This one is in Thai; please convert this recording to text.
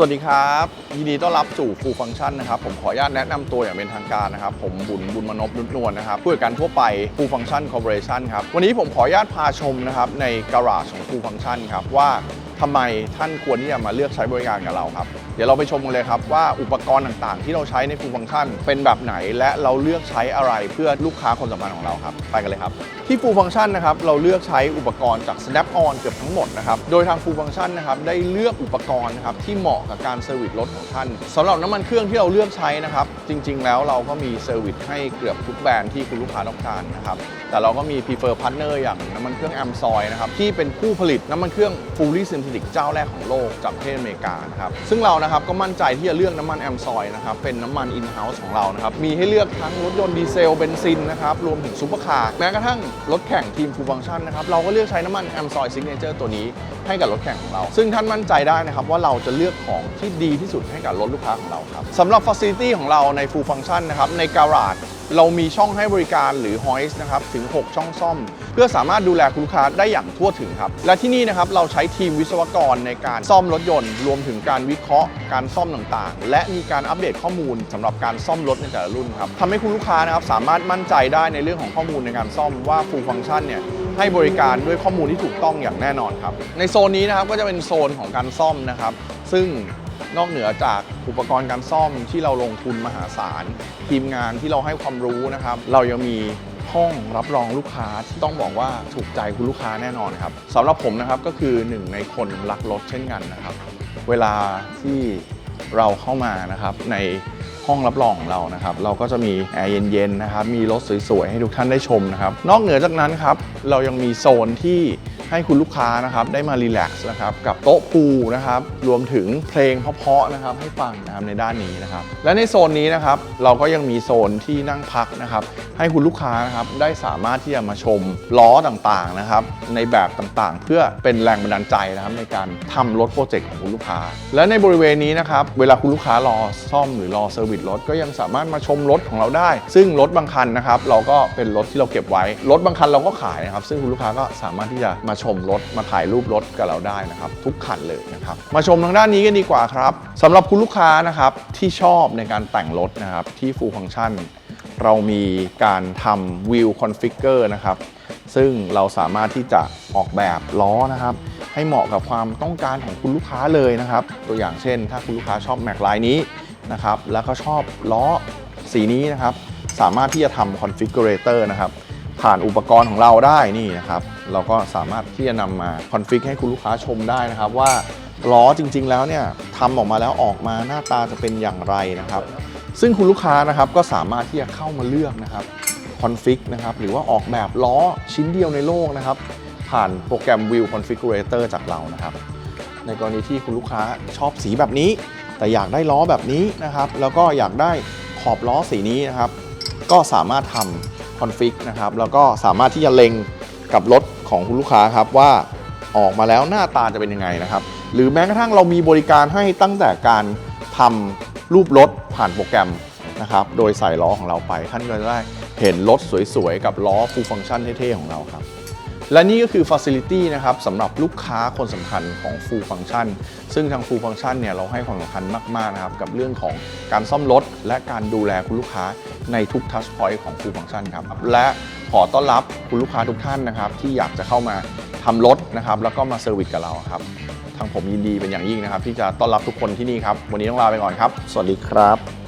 วัสดีครับยินดีต้อนรับสู่ฟูฟังชันนะครับผมขออนุญาตแนะนำตัวอย่างเป็นทางการนะครับผมบุญบุญมนพนุชนวลนะครับผู้จัดการทั่วไปฟูฟังชันคอเบิร์ชันครับวันนี้ผมขออนุญาตพาชมนะครับในการาจของฟูฟังชันครับว่า ทำไมท่านควรที่จะมาเลือกใช้บริการกับเราครับ เดี๋ยวเราไปชมกันเลยครับว่าอุปกรณ์ต่างๆ ที่เราใช้ใน Full Function เป็นแบบไหน และเราเลือกใช้อะไรเพื่อลูกค้าคนสำคัญของเราครับไปกันเลยครับ ที่ Full Function นะครับเราเลือกใช้อุปกรณ์จาก Snap On เกือบทั้งหมดนะครับโดยทาง Full Function นะครับได้เลือกอุปกรณ์นะครับที่เหมาะกับการเซอร์วิสรถของท่านสำหรับน้ำมันเครื่องที่เราเลือกใช้นะครับจริง ๆ แล้วเราก็มีเซอร์วิสให้เกือบทุกแบรนด์ที่คุณลูกค้าต้องการนะครับแต่เราก็มี Prefer Partner อย่างน้ำมันเครื่อง a m s o y นะครับที่เป็นผู้ผลิตน้ำมันเครื่อง Fully Synthetic เจ้าแรกของโลกจากประเทศอเมริกานะครับซึ่งเรานะครับก็มั่นใจที่จะเลือกน้ำมัน a m s o y นะครับเป็นน้ำมัน in-house ของเรานะครับมีให้เลือกทั้งรถยนต์ดีเซลเบนซินนะครับรวมถึงซุปเปอร์คาร์แม้กระทั่งรถแข่งทีม Full Function นะครับเราก็เลือกใช้น้ำมัน a m s o y Signature ตัวนี้ให้กับรถแข่งของเรา ซึ่งท่านมั่นใจได้นะครับว่าเราจะเลือกของที่ดีที่สุดให้กับรถลูกค้าของเราครับสำหรับ Facility ของเราใน Full Function นะครับในการาจเรามีช่องให้บริการหรือ h o i s นะครับถึง 6 ช่องซ่อม พื่อสามารถดูแลคุณลูกค้าได้อย่างทั่วถึงครับ และที่นี่นะครับเราใช้ทีมวิศวกรในการซ่อมรถยนต์ รวมถึงการวิเคราะห์การซ่อมต่างๆ และมีการอัปเดตข้อมูลสำหรับการซ่อมรถในแต่ละรุ่นครับทำให้คุณลูกค้านะครับสามารถมั่นใจได้ในเรื่องของข้อมูลในการซ่อมว่า Full Function เนี่ยให้บริการด้วยข้อมูลที่ถูกต้องอย่างแน่นอนครับ ในโซนนี้นะครับก็จะเป็นโซนของการซ่อมนะครับ ซึ่งนอกเหนือจากอุปกรณ์การซ่อมที่เราลงทุนมหาศาล ทีมงานที่เราให้ความรู้นะครับ เรายังมี ห้องรับรองลูกค้าที่ต้องบอกว่าถูกใจคุณลูกค้าแน่นอนครับสำหรับผมนะครับก็คือหนึ่งในคนรักรถเช่นกันนะครับ เวลาที่เราเข้ามานะครับในห้องรับรองของเรานะครับ เราก็จะมีแอร์เย็นๆนะครับ มีรถสวยๆ ให้ทุกท่านได้ชมนะครับ นอกเหนือจากนั้นครับ เรายังมีโซนที่ ให้คุณลูกค้านะครับได้มารีแลกซ์นะครับกับโต๊ะพูนะครับรวมถึงเพลงเพาะๆนะครับให้ฟังนะครับในด้านนี้นะครับและในโซนนี้นะครับเราก็ยังมีโซนที่นั่งพักนะครับให้คุณลูกค้านะครับได้สามารถที่จะมาชมล้อต่างๆนะครับในแบบต่างๆ เพื่อเป็นแรงบันดาลใจนะครับในการทำรถโปรเจกต์ของคุณลูกค้า และในบริเวณนี้นะครับเวลาคุณลูกค้ารอซ่อมหรือรอเซอร์วิสรถก็ยังสามารถมาชมรถของเราได้ ซึ่งรถบางคันนะครับเราก็เป็นรถที่เราเก็บไว้รถบางคันเราก็ขายนะครับซึ่งคุณลูกค้าก็สามารถที่จะมาชมรถมาถ่ายรูปรถกับเราได้นะครับทุกคันเลยนะครับมาชมทางด้านนี้กันดีกว่าครับสำหรับคุณลูกค้านะครับที่ชอบในการแต่งรถนะครับที่ Full Function เรามีการทำ Wheel Configure นะครับซึ่งเราสามารถที่จะออกแบบล้อนะครับให้เหมาะกับความต้องการของคุณลูกค้าเลยนะครับ ตัวอย่างเช่น ถ้าคุณลูกค้าชอบแม็กไลายนี้นะครับแล้วก็ชอบล้อสีนี้นะครับสามารถที่จะทำ configurator นะครับ ผ่านอุปกรณ์ของเราได้นี่นะครับ เราก็สามารถที่จะนำมาคอนฟิกให้คุณลูกค้าชมได้นะครับว่าล้อจริง ๆ แล้วเนี่ยทำออกมาแล้วออกมาหน้าตาจะเป็นอย่างไรนะครับ ซึ่งคุณลูกค้านะครับก็สามารถที่จะเข้ามาเลือกนะครับคอนฟิกนะครับหรือว่าออกแบบล้อชิ้นเดียวในโลกนะครับ ผ่านโปรแกรม Wheel Configurator จากเรานะครับ ในกรณีที่คุณลูกค้าชอบสีแบบนี้ แต่อยากได้ล้อแบบนี้นะครับ แล้วก็อยากได้ขอบล้อสีนี้นะครับ ก็สามารถทำ คอนฟิกนะครับแล้วก็สามารถที่จะเล็งกับรถของคุณลูกค้าครับว่าออกมาแล้วหน้าตาจะเป็นยังไงนะครับ หรือแม้กระทั่งเรามีบริการให้ตั้งแต่การทำรูปรถผ่านโปรแกรมนะครับโดยใส่ล้อของเราไปท่านก็จะได้เห็นรถสวยๆ กับล้อฟูลฟังก์ชันเท่ๆของเราครับ และนี่ก็คือ Facility นะครับสำหรับลูกค้าคนสำคัญของ Full Function ซึ่งทาง Full Function เนี่ยเราให้ความสำคัญมากๆนะครับกับเรื่องของการซ่อมรถ และการดูแลคุณลูกค้าในทุก Touch Point ของ Full Function ครับและขอต้อนรับคุณลูกค้าทุกท่านนะครับที่อยากจะเข้ามาทำรถนะครับแล้วก็มาเซอร์วิสกับเราครับทางผมยินดีเป็นอย่างยิ่งนะครับที่จะต้อนรับทุกคนที่นี่ครับวันนี้ต้องลาไปก่อนครับ สวัสดีครับ